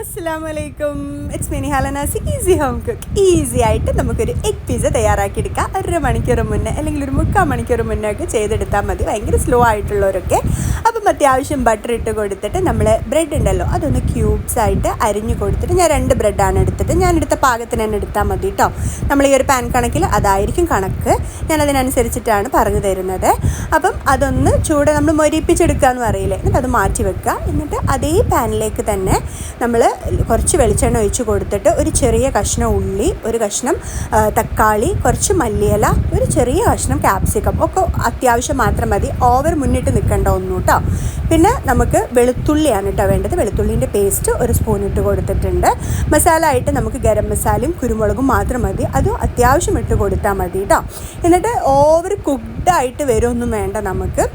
അസ്സാം വലൈക്കും it's mini ഹലനാസി ഈസി ഹോം കുക്ക് ഈസി ആയിട്ട് നമുക്കൊരു എഗ് പിസ്സ തയ്യാറാക്കിയെടുക്കാം. ഒരു മണിക്കൂർ മുന്നേ അല്ലെങ്കിൽ ഒരു മുക്കാൽ മണിക്കൂർ മുന്നേ ഒക്കെ ചെയ്തെടുത്താൽ മതി. ഭയങ്കര സ്ലോ ആയിട്ടുള്ളവരൊക്കെ. അത്യാവശ്യം ബട്ടർ ഇട്ട് കൊടുത്തിട്ട് നമ്മൾ ബ്രെഡ് ഉണ്ടല്ലോ അതൊന്ന് ക്യൂബ്സ് ആയിട്ട് അരിഞ്ഞു കൊടുത്തിട്ട് ഞാൻ രണ്ട് ബ്രെഡാണ് എടുത്തിട്ട് ഞാൻ എടുത്ത പാകത്തിന് തന്നെ എടുത്താൽ മതി കേട്ടോ നമ്മൾ ഈ ഒരു പാൻ കണക്കിൽ അതായിരിക്കും കണക്ക്. ഞാൻ അതിനനുസരിച്ചിട്ടാണ് പറഞ്ഞു തരുന്നത്. അപ്പം അതൊന്ന് ചൂട് നമ്മൾ മൊരിപ്പിച്ചെടുക്കുക എന്ന് പറയില്ലേ എന്നിട്ട് അത് മാറ്റി വെക്കുക. എന്നിട്ട് അതേ പാനിലേക്ക് തന്നെ നമ്മൾ കുറച്ച് വെളിച്ചെണ്ണ ഒഴിച്ച് കൊടുത്തിട്ട് ഒരു ചെറിയ കഷ്ണം ഉള്ളി ഒരു കഷ്ണം തക്കാളി കുറച്ച് മല്ലിയില ഒരു ചെറിയ കഷ്ണം ക്യാപ്സിക്കം ഒക്കെ അത്യാവശ്യം മാത്രം മതി. ഓവർ മുന്നിട്ട് നിൽക്കേണ്ട ഒന്നും കേട്ടോ പിന്നെ നമുക്ക് വെളുത്തുള്ളിയാണ് കേട്ടോ വേണ്ടത്. വെളുത്തുള്ളിന്റെ പേസ്റ്റ് ഒരു സ്പൂൺ ഇട്ട് കൊടുത്തിട്ടുണ്ട്. മസാല ആയിട്ട് നമുക്ക് ഗരം മസാലയും കുരുമുളകും മാത്രം മതി. അതും അത്യാവശ്യം ഇട്ട് കൊടുത്താൽ മതി കേട്ടോ എന്നിട്ട് ഓവർ കുക്ക്ഡായിട്ട് വരുമൊന്നും വേണ്ട നമുക്ക്.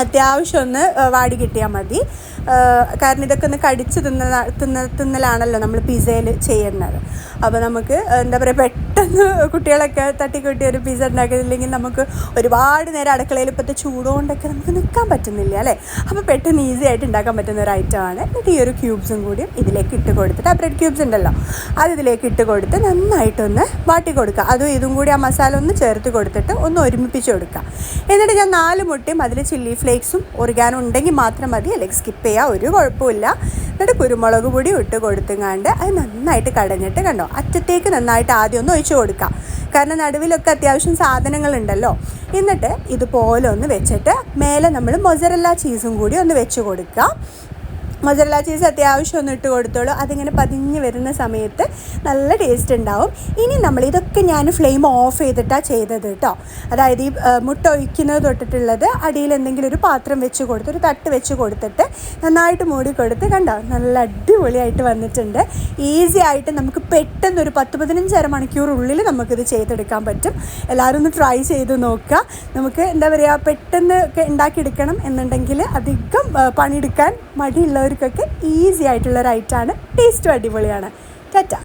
അത്യാവശ്യം ഒന്ന് വാടി കിട്ടിയാൽ മതി. കാരണം ഇതൊക്കെ ഒന്ന് കടിച്ച് തിന്ന തിന്ന തിന്നലാണല്ലോ നമ്മൾ പിസയിൽ ചെയ്യുന്നത്. അപ്പോൾ നമുക്ക് എന്താ പറയുക പെട്ടെന്ന് കുട്ടികളൊക്കെ തട്ടിക്കൂട്ടി ഒരു പിസ്സ ഉണ്ടാക്കുന്നില്ലെങ്കിൽ നമുക്ക് ഒരുപാട് നേരം അടുക്കളയിൽ ഇപ്പോഴത്തെ ചൂടുകൊണ്ടൊക്കെ നമുക്ക് നിൽക്കാൻ പറ്റുന്നില്ല അല്ലേ? അപ്പോൾ പെട്ടെന്ന് ഈസി ആയിട്ട് ഉണ്ടാക്കാൻ പറ്റുന്ന ഒരു ഐറ്റമാണ് എന്നിട്ട് ഈ ഒരു ക്യൂബ്സും കൂടിയും ഇതിലേക്ക് ഇട്ട് കൊടുത്തിട്ട് ആ ബ്രെഡ് ക്യൂബ്സ് ഉണ്ടല്ലോ അത് ഇതിലേക്ക് ഇട്ട് കൊടുത്ത് നന്നായിട്ടൊന്ന് വാട്ടി കൊടുക്കുക. അതും ഇതും കൂടി ആ മസാല ഒന്ന് ചേർത്ത് കൊടുത്തിട്ട് ഒന്ന് ഒരുമിപ്പിച്ച് കൊടുക്കുക. എന്നിട്ട് ഞാൻ നാല് മുട്ടയും അതിൽ ചില്ലി ഫ്ലേക്സും ഒറിഗാനോ ഉണ്ടെങ്കിൽ മാത്രം മതി അല്ലെങ്കിൽ സ്കിപ്പ് ചെയ്യുക ഒരു കുഴപ്പമില്ല എന്നിട്ട് കുരുമുളക് പൊടി ഇട്ട് കൊടുത്തുങ്ങാണ്ട് അത് നന്നായിട്ട് കടഞ്ഞിട്ട് കണ്ടോ അറ്റത്തേക്ക് നന്നായിട്ട് ആദ്യം ഒന്ന് ഒഴിച്ച് കൊടുക്കാം. കാരണം നടുവിലൊക്കെ അത്യാവശ്യം സാധനങ്ങളുണ്ടല്ലോ. എന്നിട്ട് ഇതുപോലെ ഒന്ന് വെച്ചിട്ട് മേലെ നമ്മൾ മൊസറല്ല ചീസും കൂടി ഒന്ന് വെച്ച് കൊടുക്കുക മൊസറല്ല ചീസ് അത്യാവശ്യം ഒന്ന് ഇട്ട് കൊടുത്തോളൂ. അതിങ്ങനെ പതിഞ്ഞ് വരുന്ന സമയത്ത് നല്ല ടേസ്റ്റ് ഉണ്ടാവും. ഇനി നമ്മൾ ഇതൊക്കെ ഞാൻ ഫ്ലെയിം ഓഫ് ചെയ്തിട്ടാണ് ചെയ്തത് കേട്ടോ അതായത് ഈ മുട്ട ഒഴിക്കുന്നത് തൊട്ടിട്ടുള്ളത് അടിയിൽ എന്തെങ്കിലും ഒരു പാത്രം വെച്ച് കൊടുത്ത് ഒരു തട്ട് വെച്ച് കൊടുത്തിട്ട് നന്നായിട്ട് മൂടി കൊടുത്ത് കണ്ടോ? നല്ല അടിപൊളിയായിട്ട് വന്നിട്ടുണ്ട്. ഈസി ആയിട്ട് നമുക്ക് പെട്ടെന്ന് ഒരു പത്ത് പതിനഞ്ചര മണിക്കൂറുള്ളിൽ നമുക്കിത് ചെയ്തെടുക്കാൻ പറ്റും. എല്ലാവരും ഒന്ന് ട്രൈ ചെയ്ത് നോക്കുക. നമുക്ക് എന്താ പറയുക പെട്ടെന്ന് ഉണ്ടാക്കിയെടുക്കണം എന്നുണ്ടെങ്കിൽ അധികം പണിയെടുക്കാൻ പണിയെടുക്കാൻ മടിയുള്ളവർക്കൊക്കെ ഈസി ആയിട്ടുള്ള റൈറ്റാണ് ടേസ്റ്റും അടിപൊളിയാണ്. ടാറ്റ